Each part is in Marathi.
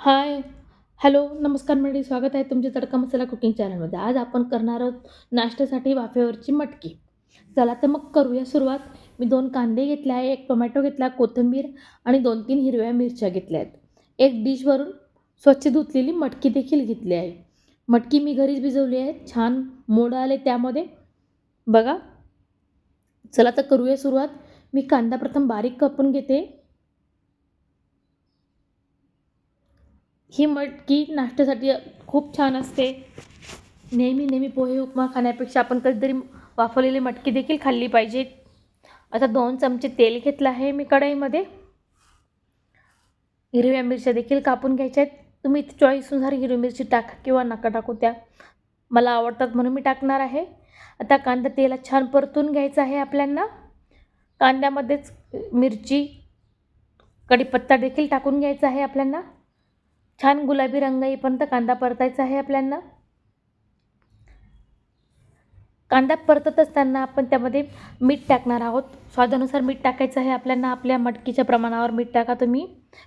हाय. हॅलो नमस्कार मंडळी स्वागत आहे तुमचे तडका मसाला कुकिंग चॅनलमध्ये. आज आपण करणार आहोत नाश्त्यासाठी वाफेवरची मटकी. चला तर मग करूया सुरुवात. मी दोन कांदे घेतले आहे एक टोमॅटो घेतला कोथिंबीर आणि दोन तीन हिरव्या मिरच्या घेतल्या आहेत. एक डिशवरून स्वच्छ धुतलेली मटकी देखील घेतली आहे. मटकी मी घरीच भिजवली आहे छान मोड आले त्यामध्ये. बघा. चला तर करूया सुरुवात. मी कांदा प्रथम बारीक कापून घेते. ही मटकी नाश्त्यासाठी खूप छान असते. नेहमी नेहमी पोहे उपमा खाण्यापेक्षा आपण कधीतरी वाफवलेली मटकी देखील खाल्ली पाहिजे. आता दोन चमचे तेल घेतलं आहे मी कढईमध्ये. हिरव्या मिरच्या देखील कापून घ्यायच्या आहेत. तुम्ही चॉईसनुसार हिरवी मिरची टाका किंवा नका टाकू त्या. मला आवडतात म्हणून मी टाकणार आहे. आता कांदा तेला छान परतून घ्यायचा आहे आपल्यांना. कांद्यामध्येच मिरची कढीपत्ता देखील टाकून घ्यायचा आहे आपल्यांना. छान गुलाबी रंग येईपर्यंत कांदा परतायचा आहे आपल्यांना. कांदा परतत असताना आपण त्यामध्ये मीठ टाकणार आहोत. स्वादानुसार मीठ टाकायचं आहे आपल्यांना. आपल्या मटकीच्या प्रमाणावर मीठ टाका तुम्ही.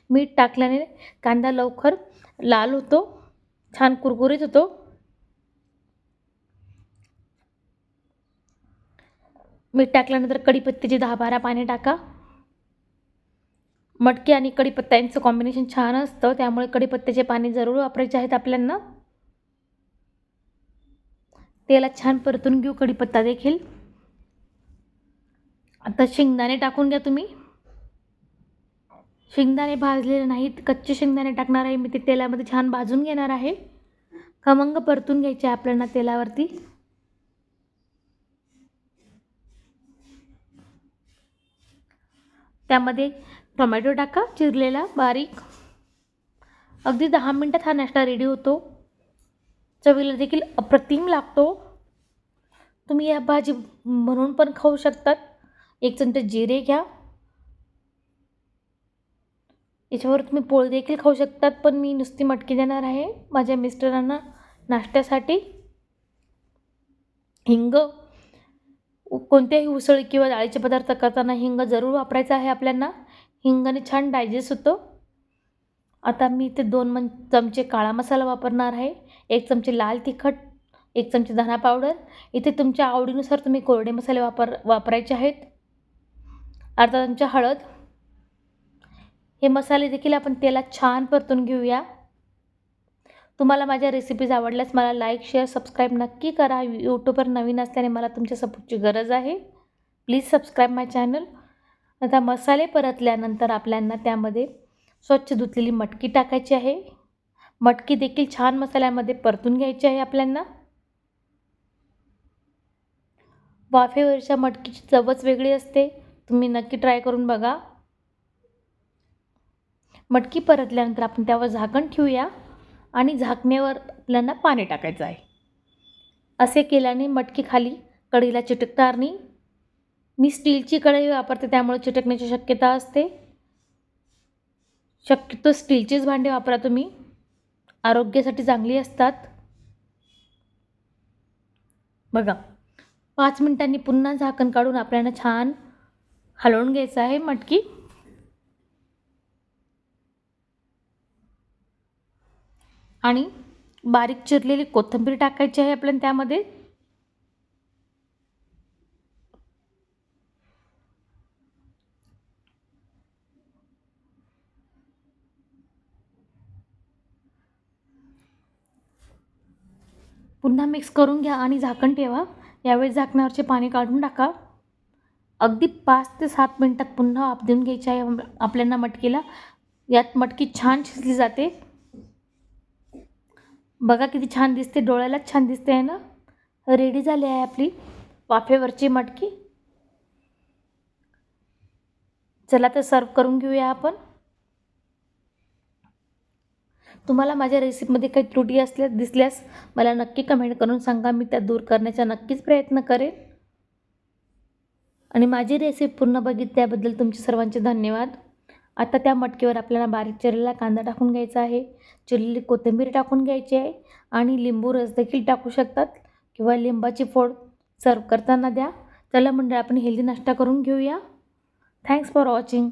मीठ टाकल्याने कांदा लवकर लाल होतो. छान कुरकुरीत होतो. मीठ टाकल्यानंतर कढीपत्त्याची दहा बारा पाने टाका. मटकी आणि कढीपत्ता यांचं कॉम्बिनेशन छान असतं. त्यामुळे कढीपत्त्याचे पाणी जरूर वापरायचे आहेत आपल्यांना. तेला छान परतून घेऊ कढीपत्ता देखील. आता शेंगदाणे टाकून घ्या तुम्ही. शेंगदाणे भाजलेले नाहीत. कच्चे शेंगदाणे टाकणार आहे मी. ते तेलामध्ये छान भाजून घेणार आहे. खमंग परतून घ्यायचे आपल्याला तेलावरती. त्यामध्ये टोमॅटो टाका चिरलेला बारीक. अगदी दहा मिनटात हा नाश्ता रेडी होतो. चवीला देखील अप्रतिम लागतो. तुम्ही या भाजी म्हणून पण खाऊ शकतात. एक चमचा जिरे घ्या. याच्यावर तुम्ही पोळी देखील खाऊ शकतात पण मी नुसती मटकी देणार आहे. माझ्या मिस्टरांना नाश्त्यासाठी. हिंग कोणत्याही उसळ किंवा डाळीचे पदार्थ करताना हिंग जरूर वापरायचा आहे आपल्यांना. हिंगाने छान डायजेस्ट होतो. आता मी इथे दोन मन चमचे काळा मसाला वापरणार आहे. एक चमचे लाल तिखट एक चमचे धना पावडर. इथे तुमच्या आवडीनुसार तुम्ही कोरडे मसाले वापर वापरायचे आहेत. अर्धा चमचा हळद. हे मसाले देखील आपण तेलात छान परतून घेऊया. तुम्हाला माझ्या रेसिपीज आवडल्यास मला लाईक शेअर सबस्क्राईब नक्की करा. यूट्यूबवर नवीन असल्याने मला तुमच्या सपोर्टची गरज आहे. प्लीज सबस्क्राईब माय चॅनल आता मसाले परतल्यानंतर आपल्यांना त्यामध्ये स्वच्छ धुतलेली मटकी टाकायची आहे. मटकी देखील छान मसाल्यामध्ये परतून घ्यायची आहे आपल्यांना. वाफेवरच्या मटकीची चवच वेगळी असते. तुम्ही नक्की ट्राय करून बघा. मटकी परतल्यानंतर आपण त्यावर झाकण ठेवूया आणि झाकण्यावर आपल्याला पाणी टाकायचं आहे. असे केल्याने मटकी खाली कढीला चिटकणार नाही. मी स्टीलची कढई वापरते त्यामुळे चिटकण्याची शक्यता असते. शक्यतो स्टीलचीच भांडे वापरा तुम्ही आरोग्यासाठी चांगली असतात. बघा पाच मिनिटांनी पुन्हा झाकण काढून आपल्याला छान हलवून घ्यायचं आहे मटकी. आणि बारीक चिरलेली कोथिंबीर टाकायची आहे आपल्याला त्यामध्ये. पुन्हा मिक्स करून घ्या आणि झाकण ठेवा. यावेळी झाकणावरचे पाणी काढून टाका. अगदी पाच ते सात मिनटात पुन्हा आप देऊन घ्यायची आहे आपल्याला मटकीला. यात मटकी छान शिजली जाते. बघा किती छान दिसते. डोळ्यालाच छान दिसते आहे ना? रेडी झाली आहे आपली वाफेवरची मटकी. चला तर सर्व करून घेऊया आपण. तुम्हाला माझ्या रेसिपीमध्ये काही त्रुटी असल्यास दिसल्यास मला नक्की कमेंट करून सांगा. मी त्या दूर करण्याचा नक्कीच प्रयत्न करेन. आणि माझी रेसिपी पूर्ण बघितल्याबद्दल तुमचे सर्वांचे धन्यवाद. आता त्या मटकीवर आपल्याला बारीक चिरलेला कांदा टाकून घ्यायचा आहे. चिरलेली कोथिंबीर टाकून घ्यायची आहे. आणि लिंबू रस देखील टाकू शकतात. किंवा लिंबाची फोड सर्व करताना द्या. चला म्हणजे आपण हेल्दी नाश्ता करून घेऊया. Thanks for watching